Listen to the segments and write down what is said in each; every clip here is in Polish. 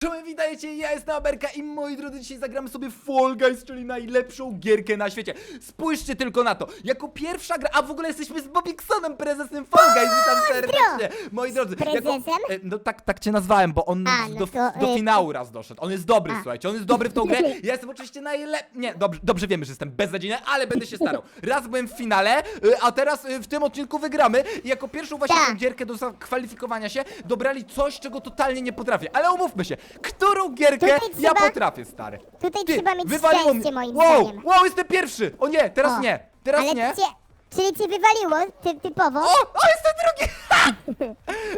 to witajcie, ja jestem Aberka i moi drodzy, dzisiaj zagramy sobie Fall Guys, czyli najlepszą gierkę na świecie. Spójrzcie tylko na to, jako pierwsza gra, a w ogóle jesteśmy z Bobiksonem, prezesem Fall Guys, witam serdecznie. Moi drodzy, jako, prezesem? e, no tak, tak cię nazwałem, bo on A, no do, to, do e, finału raz doszedł, on jest dobry, A. słuchajcie, on jest dobry w tą grę, ja jestem oczywiście najlepszy, nie, dobrze, dobrze wiemy, że jestem beznadziejny, ale będę się starał. Raz byłem w finale, e, a teraz e, w tym odcinku wygramy i jako pierwszą właśnie Tak. tą gierkę do zakwalifikowania się dobrali coś, czego totalnie nie potrafię. Ale umówmy się, którą gierkę Tutaj ja trzeba- potrafię, stary. Tutaj trzeba mieć wywaliło szczęście, moim wow, zdaniem. Wow, jestem pierwszy! O nie, teraz O, nie, teraz Ale nie. Cię, czyli cię wywaliło ty, typowo? O, o, jestem drugi!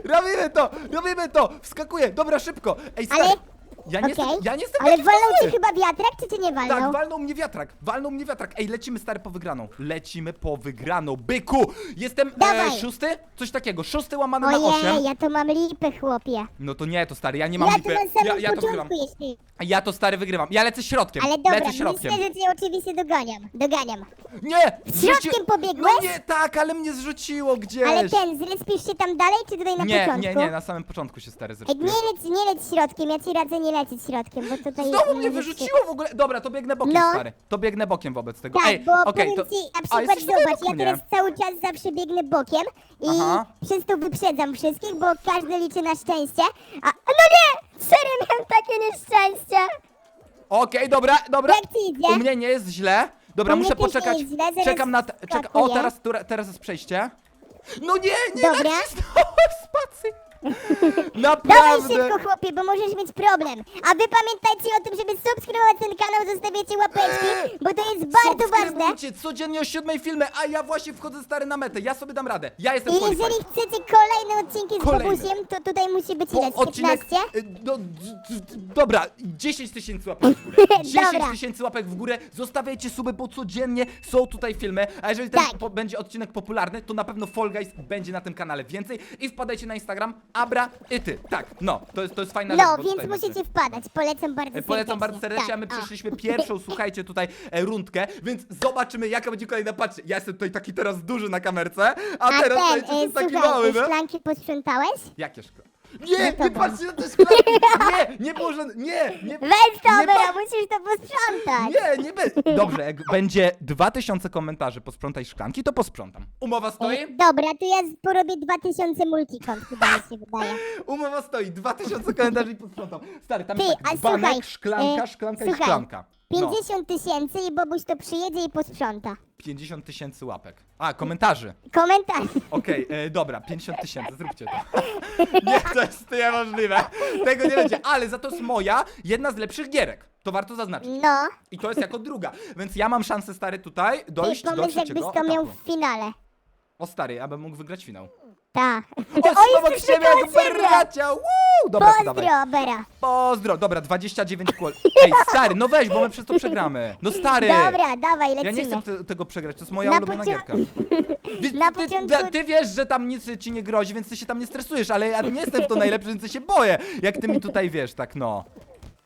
robimy to, robimy to! Wskakuję, dobra, szybko. Ej, stary, Ale- ja nie Okej. jestem, ja nie jestem Ale taki walnął zły. ci chyba wiatrak, czy cię nie walnął? Tak, walnął mnie wiatrak, walnął mnie wiatrak. Ej, lecimy stary po wygraną. Lecimy po wygraną, byku! Jestem e, Dawaj. szósty? Coś takiego, szósty łamane na osiem. Ojej, ja to mam lipę, chłopie. No to nie, to stary, ja nie mam Ja to lipy. na Ja, samym ja to wygrywam. początku jeśli... Ja to stary wygrywam. Ja lecę środkiem. Ale dobra, lecę środkiem. myślę, że cię oczywiście doganiam. Doganiam. Nie! Środkiem pobiegłeś? No nie, tak, ale mnie zrzuciło gdzieś. Ale ten, zrespisz się tam dalej, czy tutaj na nie, początku? nie, nie, na samym początku się stary Ej, nie leć, nie leć środkiem, ja ci radzę nie lecieć środkiem, bo tutaj... Znowu mnie wyrzuciło w ogóle. Dobra, to biegnę bokiem, No. stary. To biegnę bokiem wobec tego. Tak, Ej, bo okej, powiem to... ci, na A, przykład jesteś tutaj zobacz, obok ja mnie. teraz cały czas zawsze biegnę bokiem i Aha. przez to wyprzedzam wszystkich, bo każdy liczy na szczęście, a... No nie! Serio miałem takie nieszczęście! Okej, dobra, dobra. Jak ci idzie? U mnie nie jest źle. Dobra, U mnie muszę też nie poczekać. jest źle, zaraz Czekam na... Te... Czeka... O, skakuję. teraz, tura- teraz jest przejście. No nie, nie, Dobra. nacisnąłem spacji. Dawaj Naprawdę. szybko chłopie, bo możesz mieć problem. A wy pamiętajcie o tym, żeby subskrybować ten kanał, zostawiacie łapeczki, bo to jest bardzo ważne. Subskrybujcie codziennie o siódmej filmy, a ja właśnie wchodzę stary na metę. Ja sobie dam radę. Ja jestem I qualified. jeżeli chcecie kolejne odcinki z Kolejne. Bobusiem, to tutaj musi być ile? Z 15? y, No, d- d- d- dobra, 10 tysięcy łapek w górę. 10 Dobra. tysięcy łapek w górę. Zostawiajcie suby, bo codziennie są tutaj filmy. A jeżeli ten Tak. po, będzie odcinek popularny, to na pewno Fall Guys będzie na tym kanale więcej. I wpadajcie na Instagram Abra i ty. Tak, no, to jest, to jest fajna rzecz. No, bo więc tutaj musicie będzie. wpadać. Polecam bardzo E, serdecznie. Polecam bardzo serdecznie, a my Tak, o. przeszliśmy pierwszą, słuchajcie, tutaj e, rundkę, więc zobaczymy jaka będzie kolejna. Patrzcie, ja jestem tutaj taki teraz duży na kamerce, a, A teraz ten, słuchajcie, e, taki słuchaj, mały, e, no. szklanki posprzątałeś? Jakie szkło? Nie, No nie patrzcie na te szklanki! Nie, nie było żadne, nie, nie, Weź to, nie musisz to posprzątać. Nie, nie be... Dobrze, jak będzie 2000 komentarzy posprzątaj szklanki, to posprzątam. Umowa stoi? Dobra, to ja z- porobię 2000 multikont, chyba mi się wydaje. Umowa stoi, 2000 komentarzy i posprzątam. Stary, tam Ty, jest a tak banek, słuchaj, szklanka, e, szklanka i słuchaj, szklanka. No, 50 tysięcy i Bobuś to przyjedzie i posprząta. 50 tysięcy łapek. A, komentarzy. Komentarz. Okej, e, dobra, 50 tysięcy, zróbcie to. Nie, to jest niemożliwe. Tego nie będzie, ale za to jest moja jedna z lepszych gierek. To warto zaznaczyć. No, I to jest jako druga. Więc ja mam szansę, stary, tutaj ty dojść do pomyśl jakbyś trzeciego to miał etapu. w finale. O stary, ja bym mógł wygrać finał. Tak. O, obok siebie jak bracia! Woo! Dobra, to dawaj. Pozdro, Bera. Pozdro. Dobra, 29 kłol. Ej, stary, no weź, bo my przez to przegramy. No stary! Dobra, dawaj, Ja nie lecimy. chcę te, tego przegrać, to jest moja Na ulubiona pocio- gierka. Ty, Na ty, początku- ty wiesz, że tam nic ci nie grozi, więc ty się tam nie stresujesz, ale ja nie jestem w to najlepszy, więc się boję. Jak ty mi tutaj wiesz, tak no.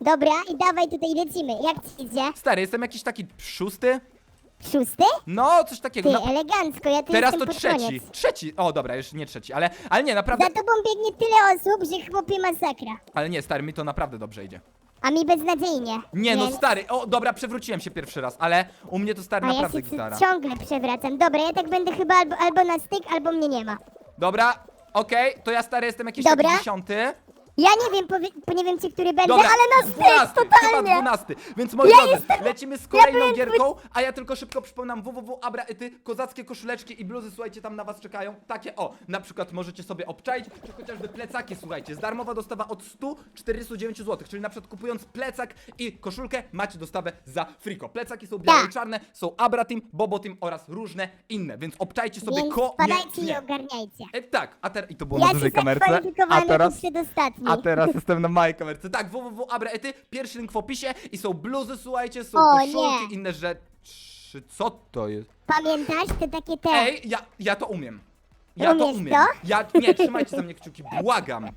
Dobra, i dawaj tutaj lecimy. Jak ci idzie? Stary, jestem jakiś taki szósty? Szósty? No, coś takiego. Ty, Na... elegancko, ja tu Teraz jestem to pod trzeci. koniec. Trzeci. O, dobra, już nie trzeci, ale, ale nie, naprawdę. Za tobą biegnie tyle osób, że chłopie masakra. Ale nie, stary, mi to naprawdę dobrze idzie. A mi beznadziejnie. Nie, no stary, o, dobra, przewróciłem się pierwszy raz, ale u mnie to stary A ja naprawdę się gitara. ciągle przewracam. Dobra, ja tak będę chyba albo, albo na styk, albo mnie nie ma. Dobra, okej, to ja stary jestem jakiś Dobra. taki dziesiąty. Ja nie wiem, powie, nie wiem ci, który będę, Dobra, ale na styk, 12, chyba totalnie. 12. Więc moi Ja drodzy, jestem- lecimy z kolejną byłem gierką, a ja tylko szybko przypominam www.abraety, kozackie koszuleczki i bluzy, słuchajcie, tam na was czekają. Takie o, na przykład możecie sobie obczaić, czy chociażby plecaki, słuchajcie, jest darmowa dostawa od 149 zł, czyli na przykład kupując plecak i koszulkę macie dostawę za friko. Plecaki są białe i Tak. czarne, są Abra Team, Bobo Team oraz różne inne, więc obczajcie sobie Więc wpadajcie i ogarniajcie. E, tak, a teraz i to było Ja na dużej kamerce, a teraz przedostatni. A teraz jestem na małej kamerce. Tak, www.abraety, pierwszy link w opisie i są bluzy, słuchajcie, są O, koszulki, nie. inne rzeczy. Co to jest? Pamiętasz te takie te? Ej, ja, ja to umiem. Ja to Umiesz umiem. to? Ja, nie, trzymajcie za mnie kciuki, błagam.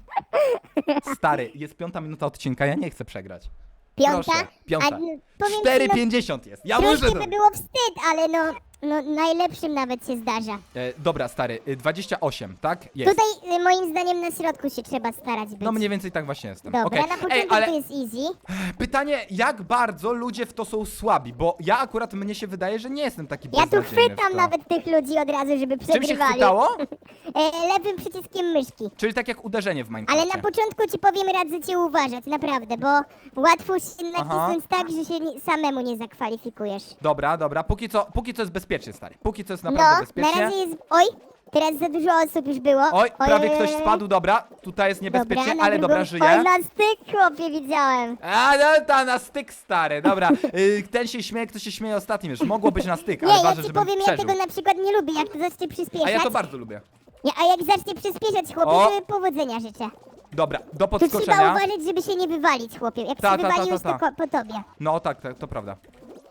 Stary, jest piąta minuta odcinka, ja nie chcę przegrać. Piąta? Proszę, piąta. A, n- powiem ci, no, 4,50 jest. Ja Troszkę muszę by to. było wstyd, ale no, no najlepszym nawet się zdarza. E, dobra, stary, y, 28, tak? Jest. Tutaj y, moim zdaniem na środku się trzeba starać być. No mniej więcej tak właśnie jestem. Dobra, Okej. na początku Ej, ale to jest easy. pytanie, jak bardzo ludzie w to są słabi, bo ja akurat, mnie się wydaje, że nie jestem taki Ja tu beznadziejny w chwytam to. nawet tych ludzi od razu, żeby Czym się przegrywali. chwytało? E, lewym przyciskiem myszki. Czyli tak jak uderzenie w Minecrafcie. Ale na początku ci powiem, radzę cię uważać, naprawdę, bo łatwo się nacisnąć tak, że się samemu nie zakwalifikujesz. Dobra, dobra, póki co, póki co jest bezpiecznie, stary. Póki co jest naprawdę No, na bezpiecznie. razie jest... Oj, teraz za dużo osób już było. Oj, prawie ktoś spadł, dobra, tutaj jest niebezpiecznie, Dobra, na ale drugą... dobra, Oj, żyje. na styk, chłopie, widziałem. A, no ta na styk, stary, dobra. Y, ten się śmieje, kto się śmieje ostatnim już. Mogło być na styk, Nie, ale ja ważne, ci żebym powiem, ja przeżył. tego na przykład nie lubię, jak to zacznie przyspieszać. A ja to bardzo lubię. Ja, a jak zacznie przyspieszać, chłopie, O! to powodzenia życzę. Dobra, do trzeba podskoczenia. uważać, żeby się nie wywalić, chłopie. Jak Ta, się ta, ta, wywaliłeś, ta, ta. to ko- po tobie. No tak, tak, to prawda.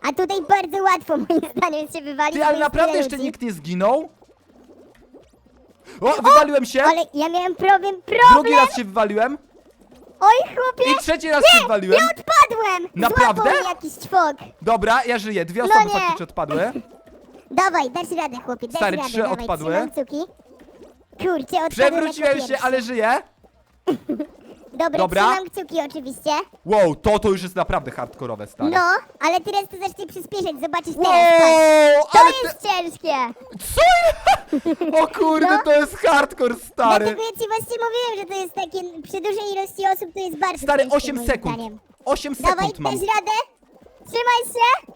A tutaj bardzo łatwo, moim zdaniem, się wywalić. Ty, bo ale jest naprawdę tyle jeszcze ludzi. nikt nie zginął? O, wywaliłem się! Ale ja miałem problem, Drugi problem! raz się wywaliłem Oj, chłopie! i trzeci raz się wywaliłem. Ja odpadłem! Naprawdę? Złapał mnie jakiś ćwok. Dobra, ja żyję. Dwie No osoby nie. faktycznie odpadły. Dawaj, dasz radę, chłopie, dasz Stary, radę, trzy dawaj, odpadły. trzymam kciuki. Kurczę, odpadłem Przewróciłem jako się, pierwszy. ale żyję. Dobra, Dobra. trzymam kciuki oczywiście. Wow, to to już jest naprawdę hardkorowe, stary. No, ale teraz to zacznie przyspieszać, zobaczysz Wow, teraz, patrz. To ale jest ciężkie! te... Co? O kurde, No. to jest hardcore, stary. Dlatego ja ci właśnie mówiłem, że to jest takie, przy dużej ilości osób to jest bardzo Stary, ciężkie, 8 moim sekund. zdaniem. 8 Dawaj, sekund mam. dasz radę? Trzymaj się!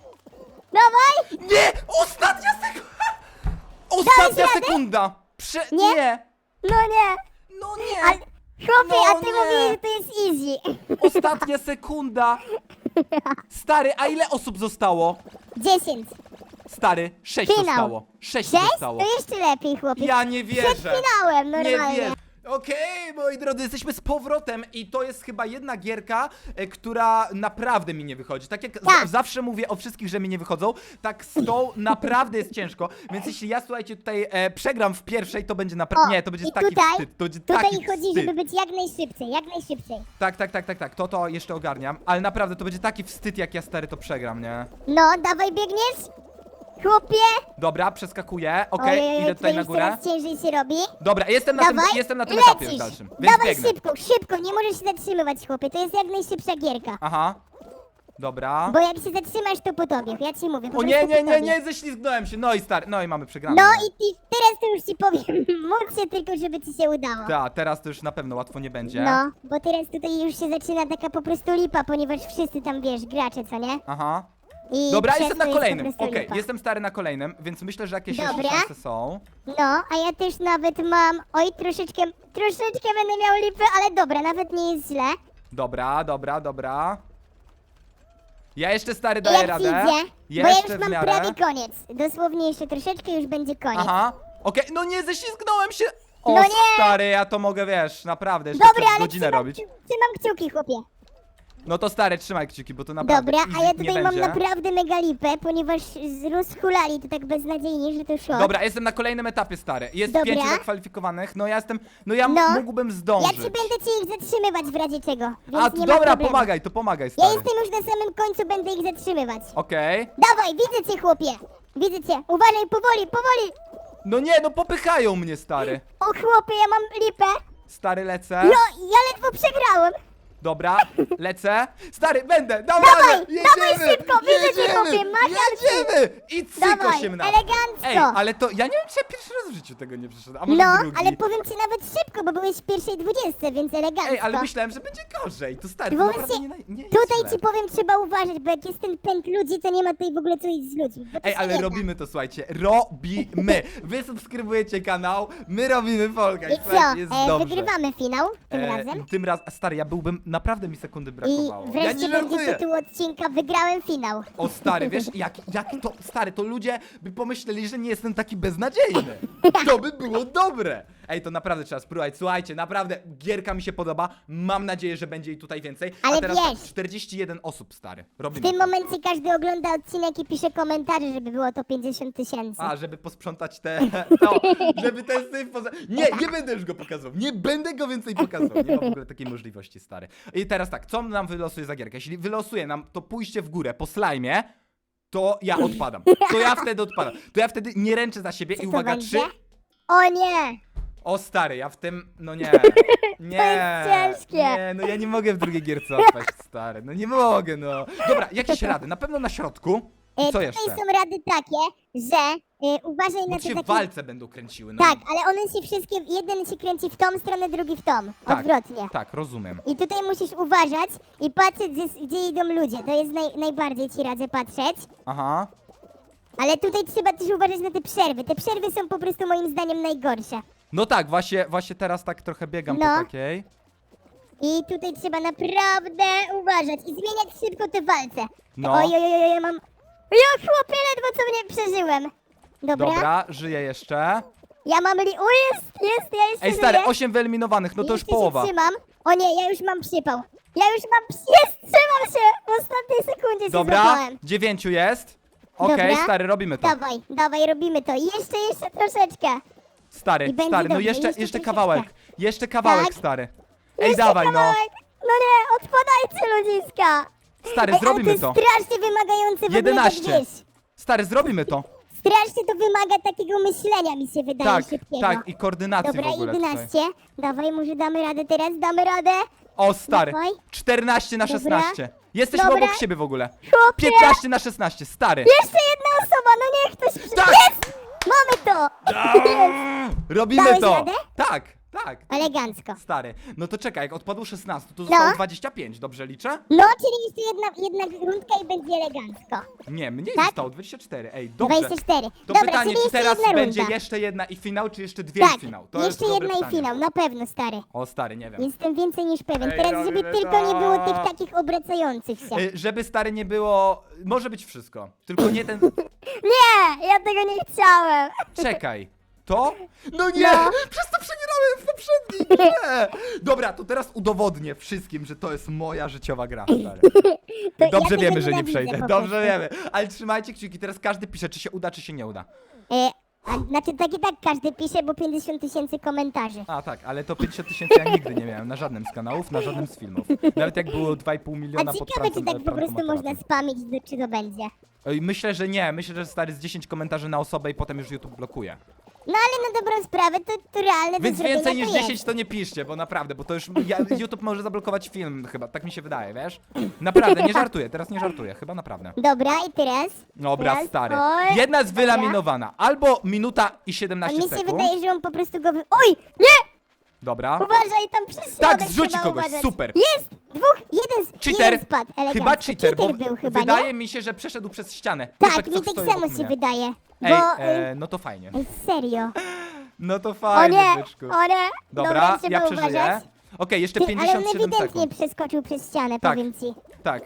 Dawaj! Nie! Ostatnia sekunda! Ostatnia radę? sekunda! Prze... Nie? nie! No nie! No nie! Ale, chłopie, No a ty nie. mówiłeś, że to jest easy. Ostatnia sekunda! Stary, a ile osób zostało? 10. Stary, 6 Finał. zostało. 6 6? zostało. To jeszcze lepiej, chłopie. Ja nie Przed wierzę. finałem, Nie normalnie. wierzę. Okej, moi drodzy, jesteśmy z powrotem i to jest chyba jedna gierka, e, która naprawdę mi nie wychodzi. Tak jak Tak. z- zawsze mówię o wszystkich, że mi nie wychodzą, tak z tą naprawdę jest ciężko. Więc jeśli ja, słuchajcie, tutaj e, przegram w pierwszej, to będzie O, naprawdę... Nie, to będzie i taki tutaj, wstyd. To będzie Tutaj taki chodzi, wstyd. żeby być jak najszybciej, jak najszybciej. Tak, tak, tak, tak, tak, to to jeszcze ogarniam, ale naprawdę to będzie taki wstyd, jak ja stary to przegram, nie? No, dawaj, biegniesz? Chłopie! Dobra, przeskakuję, okej, Ojej, idę tutaj na górę. teraz ciężej się robi. Dobra, jestem na tym, Dawaj, jestem na tym lecisz. etapie już dalszym, więc Dawaj biegnę. szybko, szybko, nie możesz się zatrzymywać, chłopie, to jest jak najszybsza gierka. Aha, dobra. Bo jak się zatrzymasz, to po tobie, ja ci mówię, po O prostu nie, po nie, nie, tobie. nie, ześlizgnąłem się, no i stary, no i mamy przegraną. No i ty, teraz to już ci powiem, módl się tylko, żeby ci się udało. Tak, teraz to już na pewno łatwo nie będzie. No, bo teraz tutaj już się zaczyna taka po prostu lipa, ponieważ wszyscy tam, wiesz, gracze, co nie? Aha. I Dobra, przez jestem to na po kolejnym. prostu Okej, lipa. jestem stary na kolejnym, więc myślę, że jakieś jeszcze Dobra. szanse są. No, a ja też nawet mam, oj, troszeczkę, troszeczkę będę miał lipy, ale dobra, nawet nie jest źle. Dobra, dobra, dobra. Ja jeszcze stary daję jak radę. idzie? Bo ja już w mam miarę. prawie koniec. Dosłownie jeszcze troszeczkę już będzie koniec. Aha. Okej, no nie, ześlizgnąłem się. O, No nie! stary, ja to mogę, wiesz, naprawdę jeszcze Dobra, przez ale godzinę trzymam, robić. kciu- trzymam kciuki, chłopie. No to stary, trzymaj kciuki, bo to naprawdę Dobra, a easy ja nie tutaj mam będzie. naprawdę mega lipę, ponieważ z- rozhulali to tak beznadziejnie, że to szok. Dobra, jestem na kolejnym etapie, stary. Jest Dobra. pięciu zakwalifikowanych. No ja jestem. No ja No. mógłbym Ja zdążyć. ci będę ci ich zatrzymywać w razie czego, więc A, nie ma dobra, problemu. pomagaj, to pomagaj, Ja stary. jestem już na samym końcu, będę ich zatrzymywać. Okej. Dawaj, widzę cię, chłopie. Widzę cię. Uważaj, powoli, powoli. No nie, no popychają mnie, stary. O, chłopie, ja mam lipę. Stary, lecę. No, ja ledwo przegrałem. Dobra, lecę. Stary, będę, Dawaj, dawaj Jedziemy, szybko, widzę cię, chłopie, cię. Jedziemy. I cyk Dawaj, 18. elegancko. Ej, ale to, ja nie wiem, czy ja pierwszy raz w życiu tego nie przeszedłem, a może No, drugi. ale powiem ci nawet szybko, bo byłeś w pierwszej dwudziestce, więc elegancko. Ej, ale myślałem, że będzie gorzej. To stary, to Bo naprawdę właśnie nie, nie jest Tutaj źle. ci powiem, trzeba uważać, bo jak jest ten pęd ludzi, to nie ma tutaj w ogóle co iść z ludźmi. bo to Ej, się ale nie da. robimy to, słuchajcie, robimy. Wy subskrybujecie kanał, my robimy Folga I co, jest e, dobrze. wygrywamy finał tym E, razem. Tym razem, stary, ja byłbym, naprawdę mi sekundy I brakowało. ja wreszcie nie będzie żartuję. tytuł odcinka Wygrałem finał. O stary, wiesz, jak, jak to, stary, to ludzie by pomyśleli, że nie jestem taki beznadziejny. To by było dobre. Ej, to naprawdę trzeba spróbować. Słuchajcie, naprawdę gierka mi się podoba. Mam nadzieję, że będzie jej tutaj więcej. A Ale teraz wiesz- tak, 41 osób, stary. W Robimy tym to. momencie każdy ogląda odcinek i pisze komentarze, żeby było to 50 tysięcy. A, żeby posprzątać te. To, żeby ten syf poza... Nie, nie będę już go pokazał. Nie będę go więcej pokazał. Nie ma w ogóle takiej możliwości, stary. I teraz tak, co nam wylosuje za gierkę? Jeśli wylosuje nam to pójście w górę po slajmie, to ja odpadam. To ja wtedy odpadam. To ja wtedy nie ręczę za siebie i uwaga, będzie? trzy. O nie! O stary, ja w tym, no nie. Nie. jest ciężkie. Nie, no ja nie mogę w drugiej gierce odpaść, stary. No nie mogę, no. Dobra, jakieś rady? Na pewno na środku. E, I co tutaj jeszcze? są rady takie, że e, uważaj Bo na się te takie... walce będą kręciły. No Tak, ale one się wszystkie, jeden się kręci w tą stronę, drugi w tą. Tak. Odwrotnie. Tak, rozumiem. I tutaj musisz uważać i patrzeć, gdzie, gdzie idą ludzie. To jest naj, najbardziej ci radzę patrzeć. Aha. Ale tutaj trzeba też uważać na te przerwy. Te przerwy są po prostu moim zdaniem najgorsze. No tak, właśnie, właśnie teraz tak trochę biegam No. po takiej. I tutaj trzeba naprawdę uważać i zmieniać szybko te walce. No. Oj, oj, oj, oj, mam... Ja chłopie, ledwo co mnie przeżyłem. Dobra. Dobra, żyję jeszcze. Ja mam li... O, jest, jest, ja jeszcze Ej, stary, żyję. 8 wyeliminowanych, no to już Jeszcze się połowa. trzymam. O nie, ja już mam przypał. Ja już mam... Jest, trzymam się! W ostatniej sekundzie się Dobra, złapałem. 9 jest. Okej, Dobra. stary, robimy to. Dawaj, dawaj, robimy to. Jeszcze, jeszcze troszeczkę. Stary, I będzie stary, no dobrze, jeszcze, jeszcze kawałek. Jeszcze kawałek, Tak. stary. Ej, Jeszcze dawaj, no. kawałek. No nie, odpadajcie ludziska. Stary, Ej, zrobimy ale to. to jest strasznie wymagające w 11. ogóle, tak wiesz. Stary, zrobimy to. Strasznie to wymaga takiego myślenia, mi się wydaje, Tak, szybkiego. tak, i koordynacji Dobra, w ogóle tutaj. 11. Dawaj, może damy radę teraz, damy radę. O, stary. Dawaj. 14 na Dobra. 16. Jesteśmy Dobra. obok siebie w ogóle. Chłopie. 15 na 16, stary. Jeszcze jedna osoba, no niech ktoś... Tak! Jest! Mamy to! Robimy Dałeś to. radę? Tak, tak. Elegancko. Stary, no to czekaj, jak odpadło 16, to zostało No. 25, dobrze liczę? No, czyli jeszcze jedna, jedna rundka i będzie elegancko. Nie, mniej Tak? zostało, 24. Ej, dobrze. 24. To Dobra, pytanie, czyli czy jeszcze teraz jedna będzie runda. jeszcze jedna i finał, czy jeszcze dwie Tak, i finał? To jest jeszcze dobre jedna i pytanie. finał, na pewno, stary. O, stary, nie wiem. Jestem więcej niż pewien. Ej, Teraz, żeby robimy tylko nie było to. tych takich obracających się. Y, Żeby stary nie było, może być wszystko, tylko nie ten... Nie, ja tego nie chciałem. Czekaj. To? No nie! No. Przez to przegrałem w poprzedniej grze! Dobra, to teraz udowodnię wszystkim, że to jest moja życiowa gra, stary. To ja Dobrze tego wiemy, że nie nienawidzę przejdę. po Dobrze prostu. wiemy. Ale trzymajcie kciuki, teraz każdy pisze, czy się uda, czy się nie uda. E, a, znaczy tak i tak każdy pisze, bo 50 tysięcy komentarzy. A tak, ale to 50 tysięcy ja nigdy nie miałem na żadnym z kanałów, na żadnym z filmów. Nawet jak było 2,5 A miliona pod ciekawe, czy prancem- tak po prostu można spamić, do- czy to będzie. Myślę, że nie. Myślę, że stary z 10 komentarzy na osobę i potem już YouTube blokuje. No ale na dobrą sprawę to, to realne do Więc zrobienia więcej to niż jest. 10 to nie piszcie, bo naprawdę, bo to już ja, YouTube może zablokować film chyba, tak mi się wydaje, wiesz? Naprawdę, nie żartuję, teraz nie żartuję, chyba naprawdę. Dobra, i teraz? Dobra, teraz, stary. oj, Jedna jest dobra. wylaminowana. Albo minuta i A 17 mi się sekund. wydaje, że on po prostu go wy... Oj! Nie! Dobra. Uważaj, tam środek Tak, zrzuci trzeba kogoś, uważać. super. Jest! Dwóch, jeden, z- Cheater. jeden spadł, elegancko. Chyba cheater, bo był chyba, wydaje nie? mi się, że przeszedł przez ścianę. Tak, Typek, co mi tak stoi samo obok się mnie. wydaje. Ej, Bo... e, no to fajnie. Ej, serio. No to O fajnie, nie, byczku. o nie. Dobra, trzeba ja przeżyję. uważać. Okej, jeszcze Ty, ale on 57 ewidentnie sekund. przeskoczył przez ścianę, Tak. powiem ci. Tak.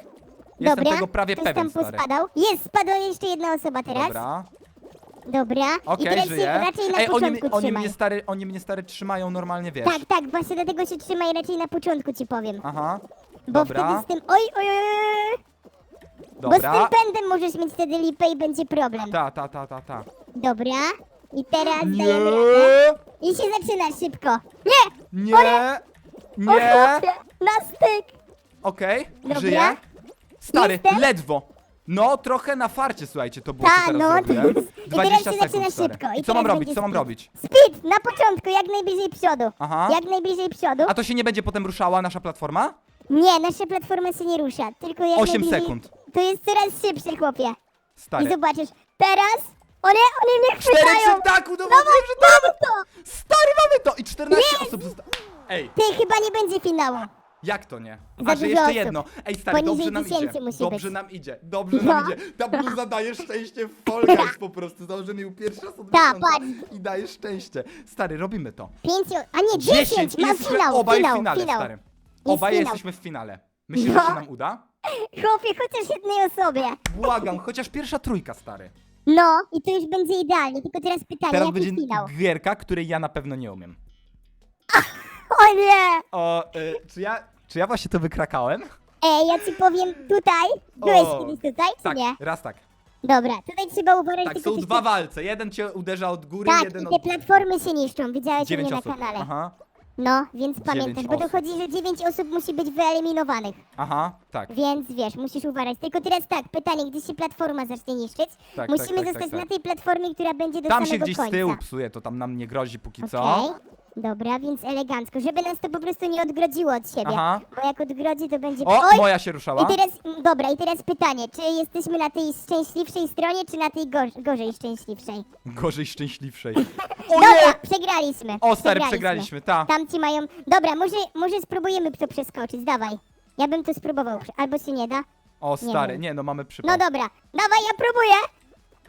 Jestem Dobra, tego prawie ktoś pewien, tam stary. pospadał. Jest, spadła jeszcze jedna osoba teraz. Dobra. Dobra. I Okej, teraz się żyję. raczej na Ej, oni, początku mi- oni, trzymaj. mnie stary, oni mnie stary trzymają normalnie, wiesz. Tak, tak, właśnie dlatego się trzymaj raczej na początku ci powiem. Aha. Bo Dobra, wtedy z tym... Oj, oj, oj, oj. Bo z dobra. tym pędem możesz mieć wtedy lipę i będzie problem. Ta, ta, ta, ta, ta. Dobra. I teraz Nie! dajemy radę. I się zaczyna szybko. Nie! Nie! O Nie! chłopie, na styk! Okej, Dobra. żyję. Stary, Jestem. ledwo. No, trochę na farcie, słuchajcie, to było, Ta, teraz no, zrobiłem. i 20 teraz się zaczyna sekund, stary. szybko, i I co mam robić, będzie co mam speed. robić? Speed! Na początku, jak najbliżej przodu. Aha. Jak najbliżej przodu. A to się nie będzie potem ruszała nasza platforma? Nie, nasza platforma się nie rusza, tylko jak Osiem najbliżej... sekund. To jest coraz szybsze, chłopie. I Stary. zobaczysz, teraz... O nie, oni mnie Cztery chwytają! przy tak, udowodniłem, Dawaj, że tak! mamy to! Stary, mamy to! I 14 Jest! osób zostało. Ej, Ty, chyba nie będzie finału. jak to nie? A, że dużo jeszcze osób. jedno. Ej, stary, Poniżej dobrze nam 1000 idzie. musi Dobrze być. nam idzie. Dobrze No. nam idzie. Ta bluza daje szczęście w Fall Guys po prostu. Założymy ją pierwszy raz od Ta, miesiąca patrz. i daje szczęście. Stary, robimy to. Pięciu... A nie, 10! I Mam jesteśmy finał, obaj finał, w finale, finał. stary. Obaj finał. jesteśmy w finale. Myślisz, No. że się nam uda? Chłopie, chociaż jednej osobie. Błagam, chociaż pierwsza trójka, stary. No, i to już będzie idealnie, tylko teraz pytanie, Teraz jaki będzie finał? gierka, której ja na pewno nie umiem. O nie! O, y, czy ja, czy ja właśnie to wykrakałem? Ej, ja ci powiem tutaj. Byłeś O, kiedyś tutaj, czy Tak, nie? raz tak. Dobra, tutaj trzeba uważać Tak, tylko są dwa walce. Jeden cię uderza od góry, Tak, jeden i od... te platformy się niszczą, widziałeś u Dziewięć mnie na osób. kanale. Aha. No, więc pamiętasz, bo osób. dochodzi, że 9 osób musi być wyeliminowanych. Aha, tak. Więc wiesz, musisz uważać. Tylko teraz tak, pytanie, gdzie się platforma zacznie niszczyć? Tak, Musimy tak, tak, zostać tak, na tak. tej platformie, która będzie do Tam się samego gdzieś końca. z tyłu psuje, to tam nam nie grozi póki Okej. Dobra, więc elegancko, żeby nas to po prostu nie odgrodziło od siebie. Aha. Bo jak odgrodzi, to będzie... O, Oj! moja się ruszała. I teraz, mm, dobra, i teraz pytanie, czy jesteśmy na tej szczęśliwszej stronie, czy na tej gor gorzej szczęśliwszej? Gorzej szczęśliwszej. O Dobra, nie! przegraliśmy. O stary, przegraliśmy, ta. Tamci mają... Dobra, może, może spróbujemy to przeskoczyć, dawaj. Ja bym to spróbował, albo się nie da. O stary, nie no mamy przypał. No dobra, dawaj, ja próbuję.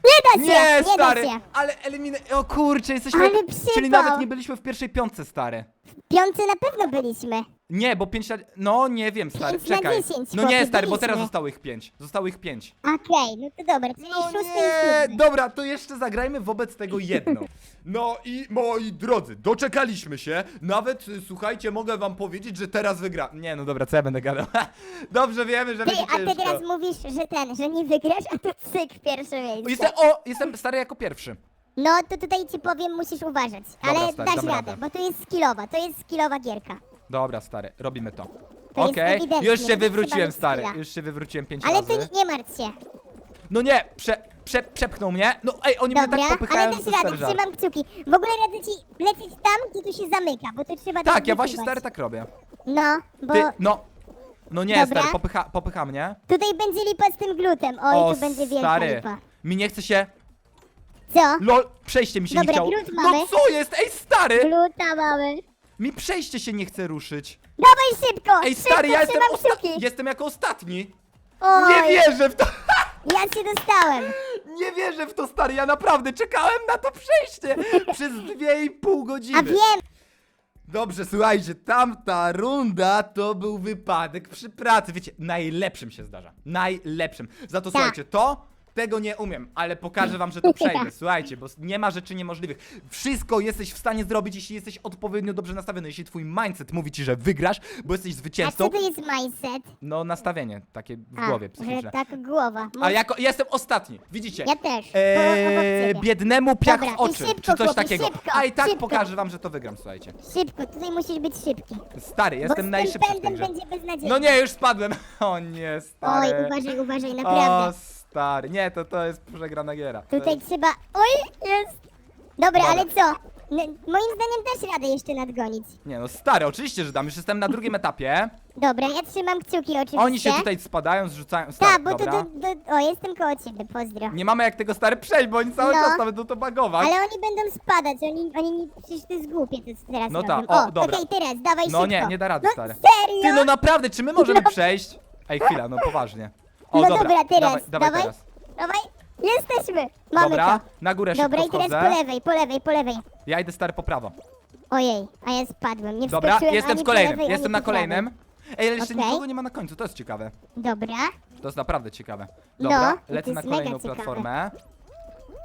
Nie da się, Nie, nie stary! da się. Ale eliminy... O kurczę, jesteśmy... Ale Czyli nawet nie byliśmy w pierwszej piątce, stary. Piące na pewno byliśmy. Nie, bo pięć lat... No, nie wiem, stary, Pięć na czekaj. 10, No nie, chłopie, stary, bo byliśmy. teraz zostało ich pięć. Zostało ich pięć. Okej, no to dobra, czyli No szóste i nie, siódme. dobra, to jeszcze zagrajmy wobec tego jedno. No i moi drodzy, doczekaliśmy się. Nawet, y, słuchajcie, mogę wam powiedzieć, że teraz wygra. Nie, no dobra, co ja będę gadał? Dobrze wiemy, że Ty, będzie a ty ciężko. teraz mówisz, że ten, że nie wygrasz, a to cyk pierwsze miejsce. Jestem, o, jestem stary jako pierwszy. No to tutaj ci powiem, musisz uważać. Ale stary, dasz radę, radę. bo to jest skillowa, to jest skillowa gierka. Dobra, stary, robimy to. To jest Okej, ewidentnie, już się wywróciłem, stary. Już się wywróciłem pięć Ale razy. ty nie martw się. No nie, prze, prze, przepchnął mnie. No ej, oni mnie Dobra, tak popychają, ale że to radę, stary żart. trzymam kciuki. W ogóle radzę ci lecieć tam, gdzie to się zamyka, bo to trzeba Tak, ja właśnie wyczuwać. stary tak robię. No, bo Ty, no. No nie, Dobra. stary, popycha, popycha mnie. tutaj będzie lipa z tym glutem. Oj, tu będzie wielka stary. lipa. Mi nie chce się. Co? Lol, przejście mi się Dobra, nie chciało. glut No mamy. co jest? Ej, stary! Gluta mamy. Mi przejście się nie chce ruszyć. Dawaj szybko! Ej, szybko, stary, ja jestem, trzymam osta kciuki. jestem jako ostatni. Oj, Nie wierzę w to. Ja się dostałem. Nie wierzę w to, stary. Ja naprawdę czekałem na to przejście przez dwie i pół godziny. A wiem, Dobrze, słuchajcie, tamta runda to był wypadek przy pracy. Wiecie, najlepszym się zdarza. Najlepszym. Za to Tak. słuchajcie, to tego nie umiem, ale pokażę wam, że to przejdę. Słuchajcie, bo nie ma rzeczy niemożliwych. Wszystko jesteś w stanie zrobić, jeśli jesteś odpowiednio dobrze nastawiony. Jeśli twój mindset mówi ci, że wygrasz, bo jesteś a zwycięzcą. co to jest mindset? No, nastawienie takie w A, głowie że psychiczne. tak głowa. A jako jestem ostatni, widzicie? Ja też, Eee, biednemu piach Dobra, w i oczy, szybko, czy coś chłopie, takiego. szybko, A i tak szybko. pokażę wam, że to wygram, słuchajcie. Szybko, tutaj musisz być szybki. Stary, Bo jestem najszybszy tym w tej pędem grze. będzie beznadziejnie. No nie, już spadłem. O nie, Oj, stary. uważaj, uważaj, O, naprawdę. Stary. Nie, to to jest przegrana giera. To Tutaj jest... trzeba... Oj, jest! Dobra, Dobra. ale co? N- moim zdaniem dasz radę jeszcze nadgonić. Nie no, stary, oczywiście, że dam. Już jestem na drugim etapie. Dobra, ja trzymam kciuki oczywiście. Oni się tutaj spadają, zrzucają. Stary, Tak, bo to, dobra. to... O, jestem koło ciebie, pozdro. Nie mamy jak tego stary przejść, bo oni cały No. czas tam będą to bagować. Ale oni będą spadać, oni, oni nie... Przecież to jest głupie, to co teraz No robią. tak, o, o dobra. okej, teraz, dawaj No szybko. nie, nie da rady, no, stary. serio? Ty, no naprawdę, czy my możemy No. przejść? Ej, chwila, no poważnie. O, no dobra, dobra, teraz, dawaj, dawaj, dawaj, teraz. dawaj, jesteśmy, mamy Dobra, to. na górę Dobra, szybko i teraz wchodzę. po lewej, po lewej, po lewej. Ja idę stary po prawo. Ojej, a ja spadłem, nie Dobra, wskoczyłem jestem ani w po kolejnym, lewej, jestem ani na po prawej. kolejnym. Ej, ale jeszcze Okej. nikogo nie ma na końcu, to jest ciekawe. Dobra. To jest naprawdę ciekawe. No, Dobra, to lecę jest na mega kolejną ciekawe. platformę.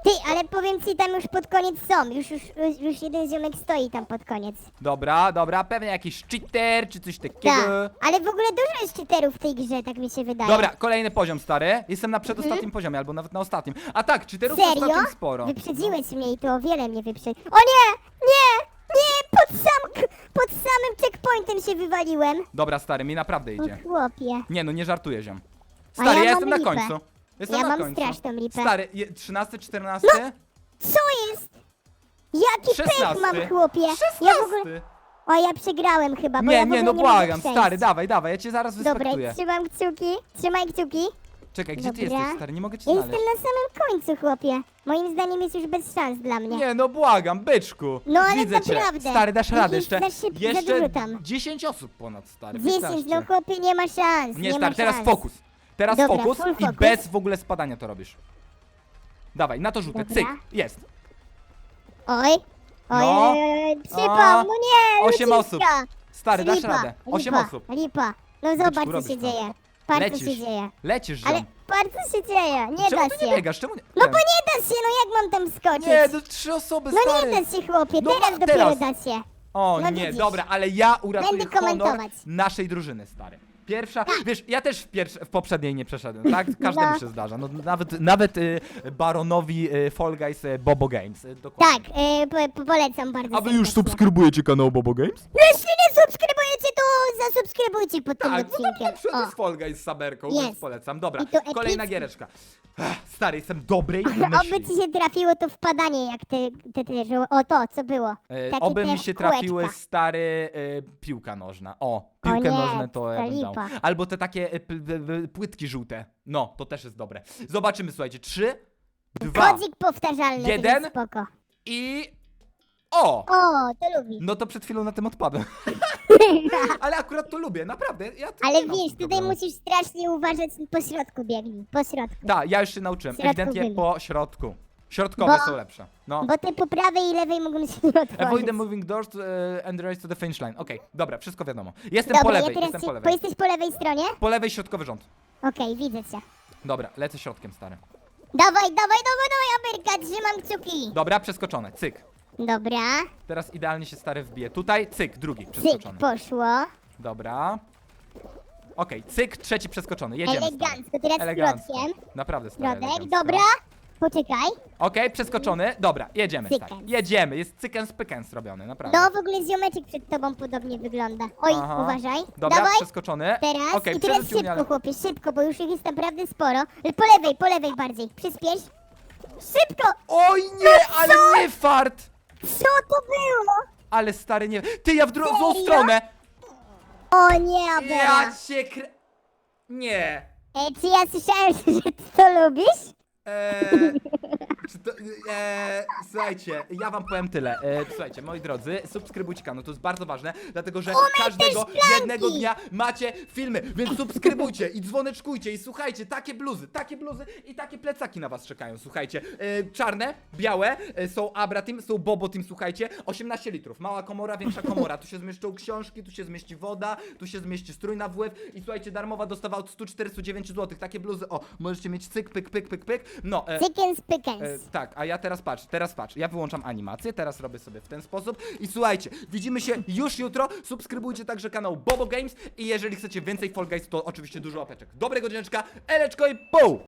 Ty, ale powiem ci, tam już pod koniec są. Już, już, już, już jeden ziomek stoi tam pod koniec. Dobra, dobra, pewnie jakiś cheater czy coś takiego. Tak. Ale w ogóle dużo jest cheaterów w tej grze, tak mi się wydaje. Dobra, kolejny poziom stary. Jestem na przedostatnim poziomie, albo nawet na ostatnim. A tak, cheaterów jest Serio? całkiem sporo. Wyprzedziłeś mnie i to o wiele mnie wyprzedził. O nie! Nie! Nie! Pod sam, k- pod samym checkpointem się wywaliłem. Dobra, stary, mi naprawdę O idzie. chłopie. Nie no, nie żartuję ziom. A Stary, ja ja, mam jestem na lipę. końcu. Jestem Ja na mam końcu. straszną lipę. Stary, je, 13, 14? Co jest? Jaki 16. pech mam, chłopie? 16. Ja w ogóle... O, ja przegrałem chyba, bo Nie, ja w nie, ogóle no nie błagam, przejść. stary, dawaj, dawaj, ja cię zaraz Dobra, wyspektuję. trzymam kciuki. Trzymaj kciuki. Czekaj, gdzie ty Dobra. jesteś, stary? Nie mogę cię Ja jestem znaleźć. na samym końcu, chłopie. Moim zdaniem jest już bez szans dla mnie. Nie, no błagam, byczku. No, ale Widzę cię. naprawdę. Stary, dasz radę Jest jeszcze. za szybko, za jeszcze dużo tam. 10 osób ponad, stary. 10, 15. no chłopie, nie ma szans. Nie, Nie, stary, ma teraz szans. fokus. Teraz Dobra, fokus full i focus. bez w ogóle spadania to robisz. Dawaj, na to rzutę, Dobra. cyk, jest. Oj. Oj, No. A, przypał, no nie, osiem ludziska. osób. Stary, dasz lipa, radę. 8 lipa, osób. Lipa. No zobacz, co robisz się to. dzieje. Patrz, co się Lecisz. dzieje. Lecisz, Ale ziom. patrz, co się dzieje. Nie Czemu da ty nie się. biegasz? Czemu nie? No bo nie da się, no jak mam tam skoczyć? Nie, to trzy osoby, no stary. nie da się, chłopie, No teraz dopiero teraz. da się. O No nie, widzisz. dobra, ale ja uratuję Będę honor komentować. naszej drużyny, stary. Pierwsza. Wiesz, ja też w, pierwsz, w poprzedniej nie przeszedłem, tak? Każdemu No. się zdarza. No, nawet nawet y, baronowi y, Fall Guys y, Bobo Games. Y, dokładnie. Tak, y, po, po, polecam bardzo A wy już serdecznie. subskrybujecie kanał Bobo Games? Jeśli nie subskrybujecie, to zasubskrybujcie pod tym Tak, bo tam odcinkiem. przykład O. jest Fall Guys z Saberką, Jest. więc polecam. Dobra, I kolejna giereczka. Ech, Stary, jestem dobrej Oby myśli. ci się trafiło to wpadanie, jak ty, ty, ty, że o to, co było. E, Takie Oby te mi się trafiły kółeczka. stary e, piłka nożna. O, piłkę nie, nożną to ja bym dał. lipa. Albo te takie e, płytki żółte. No, to też jest dobre. Zobaczymy, słuchajcie. Trzy, dwa Kodzik powtarzalny, jeden. jest spoko. i... O! O, to lubi. No to przed chwilą na tym odpadłem. Ale akurat to lubię, naprawdę. Ja to Ale nie mam wiesz, tutaj problemu. musisz strasznie uważać, po środku biegnij, po środku. Tak, ja już się nauczyłem. Środku Ewidentnie po środku. Środkowe Bo- są lepsze. No. Bo ty po prawej i lewej mogą się nie Avoid otworzyć. the moving doors e, and race to the finish line. Okej, dobra, wszystko wiadomo. Jestem po Dobra, lewej, ja teraz jestem ci, po bo lewej. jesteś po lewej stronie? Po lewej środkowy rząd. Okej, widzę cię. Dobra, lecę środkiem, stary. Dawaj, dawaj, dawaj, dawaj, Amerka, trzymam kciuki. Dobra, przeskoczone, cyk. Dobra, Teraz idealnie się stary wbije. Tutaj, cyk, drugi, cyk, przeskoczony. poszło. Dobra. Okej, cyk, trzeci przeskoczony, jedziemy stary. Elegancko, teraz Elegancko. środkiem. Naprawdę stary, Środek, elegancko. dobra. Poczekaj. Okej, przeskoczony, dobra, jedziemy stary. Cykens. Jedziemy, jest cykens pykens robiony, naprawdę. No, w ogóle ziomeczek przed tobą podobnie wygląda. Oj, Aha. uważaj. Dobra, Dawaj, przeskoczony. teraz. Okej, I teraz przerzucił mnie, szybko, ale... chłopie, szybko, bo już ich jest naprawdę sporo. Po lewej, po lewej bardziej. Przyspiesz. Szybko! Oj nie, ale nie fart! Co to było? Ale stary nie... Ty, ja w drugą złą Serio? stronę! O nie, Abela. Ja cię krę... Nie. E, czy ja słyszałem, że ty to lubisz? Eee, czy to, eee, słuchajcie, ja wam powiem tyle. Eee, słuchajcie, moi drodzy, subskrybujcie kanał, to jest bardzo ważne, dlatego że każdego jednego dnia macie filmy, więc subskrybujcie i dzwoneczkujcie i słuchajcie, takie bluzy, takie bluzy i takie plecaki na was czekają, słuchajcie. Eee, czarne, białe, e, są Abra Team, są Bobo Team, słuchajcie, 18 litrów, mała komora, większa komora, tu się zmieszczą książki, tu się zmieści woda, tu się zmieści strój na wpływ i słuchajcie, darmowa dostawa od 149 zł, takie bluzy, o, możecie mieć cyk, pyk, pyk, pyk, pyk, no, e, Chickens pickens. E, tak, a ja teraz patrz, teraz patrz, ja wyłączam animację, teraz robię sobie w ten sposób i słuchajcie, widzimy się już jutro, subskrybujcie także kanał Bobo Games i jeżeli chcecie więcej Fall Guys, to oczywiście dużo opeczek. Dobrego dnieczka, eleczko i pół!